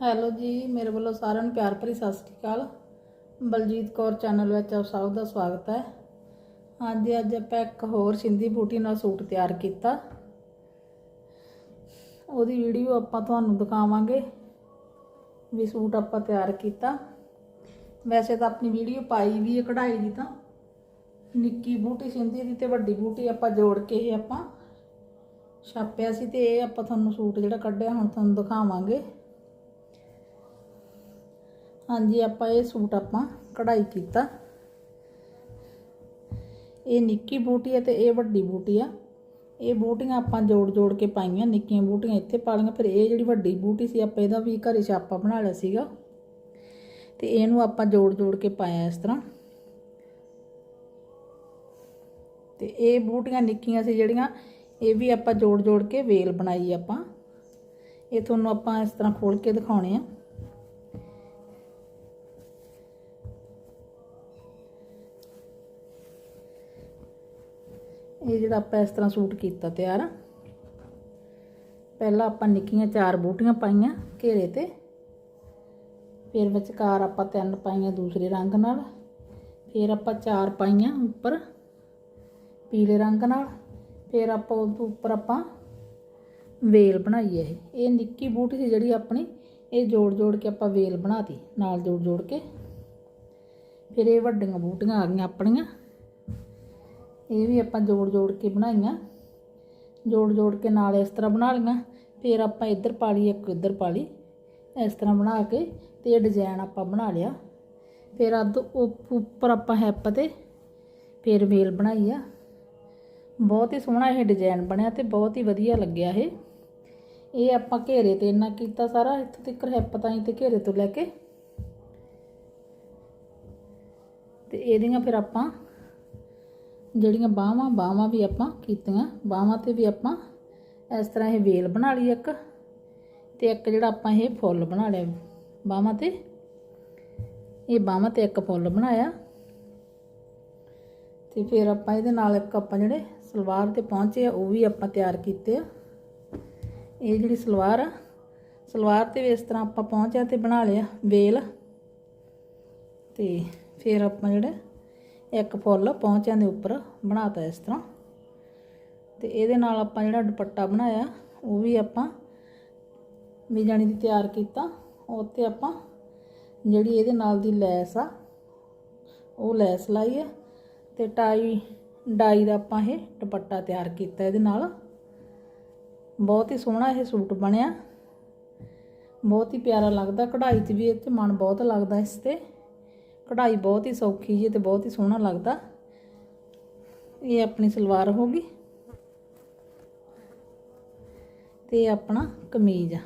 Hello ਜੀ, ਮੇਰੇ ਵੱਲੋਂ ਸਾਰਿਆਂ ਨੂੰ ਪਿਆਰ ਭਰੀ ਸਤਿ ਸ੍ਰੀ ਅਕਾਲ। ਬਲਜੀਤ ਕੌਰ ਚੈਨਲ ਵਿੱਚ ਆਪ ਸਭ ਦਾ ਸਵਾਗਤ ਹੈ। ਹਾਂਜੀ, ਅੱਜ ਆਪਾਂ ਇੱਕ ਹੋਰ ਸਿੰਧੀ ਬੂਟੀ ਨਾਲ ਸੂਟ ਤਿਆਰ ਕੀਤਾ। ਉਹਦੀ ਵੀਡੀਓ ਆਪਾਂ ਤੁਹਾਨੂੰ ਦਿਖਾਵਾਂਗੇ ਵੀ ਸੂਟ ਆਪਾਂ ਤਿਆਰ ਕੀਤਾ। ਵੈਸੇ ਤਾਂ ਆਪਣੀ ਵੀਡੀਓ ਪਾਈ ਵੀ ਹੈ ਕਢਾਈ ਦੀ ਤਾਂ। ਨਿੱਕੀ ਬੂਟੀ, ਸਿੰਧੀ ਦੀ ਤੇ ਵੱਡੀ ਬੂਟੀ ਆਪਾਂ ਜੋੜ ਕੇ ਇਹ ਆਪਾਂ ਛਾਪਿਆ ਸੀ ਤੇ ਇਹ ਆਪਾਂ ਤੁਹਾਨੂੰ ਸੂਟ ਜਿਹੜਾ ਕੱਢਿਆ ਹੁਣ ਤੁਹਾਨੂੰ ਦਿਖਾਵਾਂਗੇ। ਹਾਂਜੀ, ਆਪਾਂ ਇਹ ਸੂਟ ਆਪਾਂ ਕਢਾਈ ਕੀਤਾ। ਇਹ ਨਿੱਕੀ ਬੂਟੀ ਹੈ ਤੇ ਇਹ ਵੱਡੀ ਬੂਟੀ ਆ। ਇਹ ਬੂਟੀਆਂ ਆਪਾਂ ਜੋੜ ਜੋੜ ਕੇ ਪਾਈਆਂ, ਨਿੱਕੀਆਂ ਬੂਟੀਆਂ ਇੱਥੇ ਪਾ ਲਈਆਂ। ਫਿਰ ਇਹ ਜਿਹੜੀ ਵੱਡੀ ਬੂਟੀ ਸੀ, ਆਪਾਂ ਇਹਦਾ ਵੀ ਘਰੇ ਛਾਪਾ ਬਣਾ ਲਿਆ ਸੀਗਾ। ਤੇ ਇਹਨੂੰ ਆਪਾਂ ਜੋੜ ਜੋੜ ਕੇ ਪਾਇਆ ਇਸ ਤਰ੍ਹਾਂ। ਤੇ ਇਹ ਬੂਟੀਆਂ ਨਿੱਕੀਆਂ ਸੀ ਜਿਹੜੀਆਂ, ਇਹ ਵੀ ਆਪਾਂ ਜੋੜ ਜੋੜ ਕੇ ਵੇਲ ਬਣਾਈ ਆਪਾਂ। ਇਹ ਤੁਹਾਨੂੰ ਆਪਾਂ ਇਸ ਤਰ੍ਹਾਂ ਖੋਲ ਕੇ ਦਿਖਾਉਣੇ ਆ। ਇਹ ਜਿਹੜਾ ਆਪਾਂ ਇਸ ਤਰ੍ਹਾਂ ਸੂਟ ਕੀਤਾ ਤਿਆਰ ਪਹਿਲਾਂ ਆਪਾਂ ਨਿੱਕੀਆਂ ਚਾਰ ਬੂਟੀਆਂ ਪਾਈਆਂ ਘੇਰੇ ਤੇ। ਫਿਰ ਵਿਚਕਾਰ ਆਪਾਂ ਤਿੰਨ ਪਾਈਆਂ ਦੂਸਰੇ ਰੰਗ ਨਾਲ। ਫਿਰ ਆਪਾਂ ਚਾਰ ਪਾਈਆਂ ਉੱਪਰ ਪੀਲੇ ਰੰਗ ਨਾਲ। ਫਿਰ ਆਪਾਂ ਉਹ ਤੋਂ ਉੱਪਰ ਆਪਾਂ ਵੇਲ ਬਣਾਈ ਹੈ ਇਹ। ਇਹ ਨਿੱਕੀ ਬੂਟੀ ਸੀ ਜਿਹੜੀ ਆਪਣੀ, ਇਹ ਜੋੜ ਜੋੜ ਕੇ ਆਪਾਂ ਵੇਲ ਬਣਾਤੀ, ਨਾਲ ਜੋੜ ਜੋੜ ਕੇ। ਫਿਰ ਇਹ ਵੱਡੀਆਂ ਬੂਟੀਆਂ ਆ ਗਈਆਂ ਆਪਣੀਆਂ। ਇਹ ਵੀ ਆਪਾਂ ਜੋੜ ਜੋੜ ਕੇ ਬਣਾਈਆਂ। ਜੋੜ ਜੋੜ ਕੇ ਨਾਲ ਇਸ ਤਰ੍ਹਾਂ ਬਣਾ ਲਈਆਂ। ਫਿਰ ਆਪਾਂ ਇੱਧਰ ਪਾ ਲਈ, ਇੱਕ ਇੱਧਰ ਪਾ ਲਈ। ਇਸ ਤਰ੍ਹਾਂ ਬਣਾ ਕੇ ਤੇ ਇਹ ਡਿਜ਼ਾਈਨ ਆਪਾਂ ਬਣਾ ਲਿਆ। ਫਿਰ ਅੱਧ ਉਪ- ਉੱਪਰ ਆਪਾਂ ਹੈਪ ਤੇ ਫਿਰ ਵੇਲ ਬਣਾਈ ਆ। ਬਹੁਤ ਹੀ ਸੋਹਣਾ ਇਹ ਡਿਜ਼ਾਈਨ ਬਣਿਆ ਤੇ ਬਹੁਤ ਹੀ ਵਧੀਆ ਲੱਗਿਆ ਇਹ। ਇਹ ਆਪਾਂ ਘੇਰੇ ਤੇ ਇੰਨਾ ਕੀਤਾ ਸਾਰਾ, ਇੱਥੋਂ ਤੱਕ ਹੈਪ ਤਾਈਂ ਤੇ ਘੇਰੇ ਤੋਂ ਲੈ ਕੇ। ਤੇ ਇਹਦੀਆਂ ਫਿਰ ਆਪਾਂ ਜਿਹੜੀਆਂ ਬਾਹਾਂ ਬਾਹਾਂ ਵੀ ਆਪਾਂ ਕੀਤੀਆਂ ਬਾਹਾਂ ਤੇ ਵੀ ਆਪਾਂ ਇਸ ਤਰ੍ਹਾਂ ਇਹ ਵੇਲ ਬਣਾ ਲਈ ਇੱਕ ਤੇ ਇੱਕ ਜਿਹੜਾ ਆਪਾਂ ਇਹ ਫੁੱਲ ਬਣਾ ਲਿਆ। ਬਾਹਾਂ ਤੇ, ਇਹ ਬਾਹਾਂ ਤੇ ਇੱਕ ਫੁੱਲ ਬਣਾਇਆ। ਤੇ ਫਿਰ ਆਪਾਂ ਇਹਦੇ ਨਾਲ ਇੱਕ ਆਪਾਂ ਜਿਹੜੇ ਸਲਵਾਰ ਤੇ ਪਹੁੰਚੇ ਆ, ਉਹ ਵੀ ਆਪਾਂ ਤਿਆਰ ਕੀਤੇ ਆ। ਇਹ ਜਿਹੜੀ ਸਲਵਾਰ ਆ, ਸਲਵਾਰ ਤੇ ਵੀ ਇਸ ਤਰ੍ਹਾਂ ਆਪਾਂ ਪਹੁੰਚਿਆ ਤੇ ਬਣਾ ਲਿਆ ਵੇਲ। ਤੇ ਫਿਰ ਆਪਾਂ ਜਿਹੜੇ ਇੱਕ ਫੁੱਲ ਪਹੁੰਚਿਆਂ ਦੇ ਉੱਪਰ ਬਣਾਤਾ ਇਸ ਤਰ੍ਹਾਂ। ਤੇ ਇਹਦੇ ਨਾਲ ਆਪਾਂ ਜਿਹੜਾ ਦੁਪੱਟਾ ਬਣਾਇਆ, ਉਹ ਵੀ ਆਪਾਂ ਵੀ ਜਾਣੀ ਦੀ ਤਿਆਰ ਕੀਤਾ। ਉੱਤੇ ਆਪਾਂ ਜਿਹੜੀ ਇਹਦੇ ਨਾਲ ਦੀ ਲੈਸ ਆ, ਉਹ ਲੈਸ ਲਾਈ ਆ ਤੇ ਟਾਈ, ਡਾਈ ਦਾ ਆਪਾਂ ਇਹ ਦੁਪੱਟਾ ਤਿਆਰ ਕੀਤਾ ਇਹਦੇ ਨਾਲ। ਬਹੁਤ ਹੀ ਸੋਹਣਾ ਇਹ ਸੂਟ ਬਣਿਆ। ਬਹੁਤ ਹੀ ਪਿਆਰਾ ਲੱਗਦਾ, ਕਢਾਈ 'ਚ ਵੀ ਇਹ 'ਚ ਮਨ ਬਹੁਤ ਲੱਗਦਾ ਇਸ ਤੇ। ਕਢਾਈ ਬਹੁਤ ਹੀ ਸੌਖੀ ਜੀ ਤੇ ਬਹੁਤ ਹੀ ਸੋਹਣਾ ਲੱਗਦਾ। ਇਹ ਆਪਣੀ ਸਲਵਾਰ ਹੋ ਗਈ। ਤੇ ਆਪਣਾ ਕਮੀਜ਼ ਆ।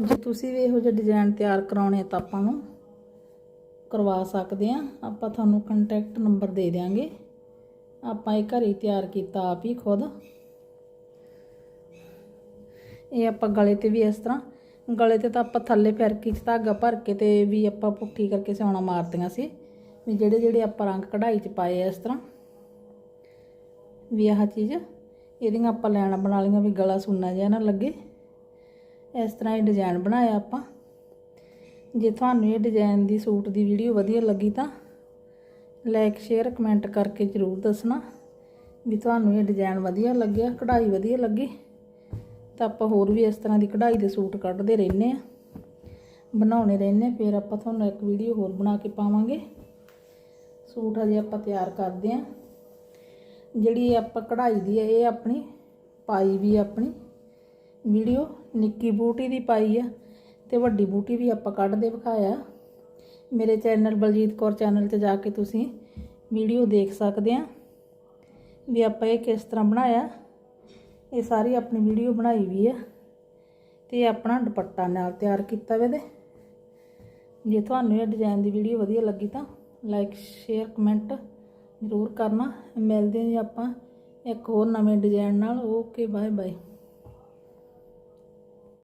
ਜੇ ਤੁਸੀਂ ਵੀ ਇਹੋ ਜਿਹੇ ਡਿਜ਼ਾਈਨ ਤਿਆਰ ਕਰਾਉਣੇ ਤਾਂ ਆਪਾਂ ਨੂੰ ਕਰਵਾ ਸਕਦੇ ਆ। ਆਪਾਂ ਤੁਹਾਨੂੰ ਕੰਟੈਕਟ ਨੰਬਰ ਦੇ ਦਿਆਂਗੇ। ਆਪਾਂ ਇਹ ਘਰੇ ਹੀ ਤਿਆਰ ਕੀਤਾ ਆਪ ਹੀ ਖੁਦ। ਇਹ ਆਪਾਂ ਗਲੇ ਤੇ ਵੀ ਇਸ ਤਰ੍ਹਾਂ ਗਲੇ ਤੇ ਤਾਂ ਆਪਾਂ ਥੱਲੇ ਫਿਰਕੀ ਚ ਧਾਗਾ ਭਰ ਕੇ ਤੇ ਵੀ ਆਪਾਂ ਪੁੱਠੀ ਕਰਕੇ ਸਿਉਣਾ ਮਾਰਦੀਆਂ ਸੀ। ਵੀ ਜਿਹੜੇ ਜਿਹੜੇ ਆਪਾਂ ਰੰਗ ਕਢਾਈ ਚ ਪਾਏ ਆ ਇਸ ਤਰ੍ਹਾਂ। ਵੀ ਆਹ ਚੀਜ਼, ਇਹਦੀਆਂ ਆਪਾਂ ਲੈਣਾ ਬਣਾ ਲਈਆਂ ਵੀ ਗਲਾ ਸੁੰਨਾ ਜਿਹਾ ਨਾ ਲੱਗੇ। ਇਸ ਤਰ੍ਹਾਂ ਇਹ ਡਿਜ਼ਾਈਨ ਬਣਾਇਆ ਆਪਾਂ। ਜੇ ਤੁਹਾਨੂੰ ਇਹ ਡਿਜ਼ਾਈਨ ਦੀ ਸੂਟ ਦੀ ਵੀਡੀਓ ਵਧੀਆ ਲੱਗੀ ਤਾਂ ਲਾਈਕ ਸ਼ੇਅਰ ਕਮੈਂਟ ਕਰਕੇ ਜ਼ਰੂਰ ਦੱਸਣਾ। ਵੀ ਤੁਹਾਨੂੰ ਇਹ ਡਿਜ਼ਾਈਨ ਵਧੀਆ ਲੱਗਿਆ, ਕਢਾਈ ਵਧੀਆ ਲੱਗੀ। ਤਾਂ ਆਪਾਂ ਹੋਰ ਵੀ ਇਸ ਤਰ੍ਹਾਂ ਦੀ ਕਢਾਈ ਦੇ ਸੂਟ ਕੱਢਦੇ ਰਹਿੰਦੇ ਆ ਬਣਾਉਣੇ ਰਹਿੰਦੇ ਆ ਫਿਰ ਆਪਾਂ ਤੁਹਾਨੂੰ ਇੱਕ ਵੀਡੀਓ ਹੋਰ ਬਣਾ ਕੇ ਪਾਵਾਂਗੇ। ਸੂਟ ਹਜੇ ਆਪਾਂ ਤਿਆਰ ਕਰਦੇ ਆ ਜਿਹੜੀ ਇਹ ਆਪਾਂ ਕਢਾਈ ਦੀ ਹੈ, ਇਹ ਆਪਣੀ ਪਾਈ ਵੀ ਆਪਣੀ। ਵੀਡੀਓ ਨਿੱਕੀ ਬੂਟੀ ਦੀ ਪਾਈ ਆ ਤੇ ਵੱਡੀ ਬੂਟੀ ਵੀ ਆਪਾਂ ਕੱਢਦੇ ਵਿਖਾਇਆ। ਮੇਰੇ ਚੈਨਲ ਬਲਜੀਤ ਕੌਰ ਚੈਨਲ ਤੇ ਜਾ ਕੇ ਤੁਸੀਂ ਵੀਡੀਓ ਦੇਖ ਸਕਦੇ ਆ ਵੀ ਆਪਾਂ ਇਹ ਕਿਸ ਤਰ੍ਹਾਂ ਬਣਾਇਆ। ਇਹ ਸਾਰੀ ਆਪਣੀ ਵੀਡੀਓ ਬਣਾਈ ਵੀ ਆ ਤੇ ਆਪਣਾ ਦੁਪੱਟਾ ਨਾਲ ਤਿਆਰ ਕੀਤਾ ਵੇ ਦੇ ਜੇ ਤੁਹਾਨੂੰ ਇਹ ਡਿਜ਼ਾਈਨ ਦੀ ਵੀਡੀਓ ਵਧੀਆ ਲੱਗੀ ਤਾਂ ਲਾਈਕ ਸ਼ੇਅਰ ਕਮੈਂਟ ਜ਼ਰੂਰ ਕਰਨਾ। ਮਿਲਦੇ ਹਾਂ ਜੀ ਆਪਾਂ ਇੱਕ ਹੋਰ ਨਵੇਂ ਡਿਜ਼ਾਈਨ ਨਾਲ। Okay bye bye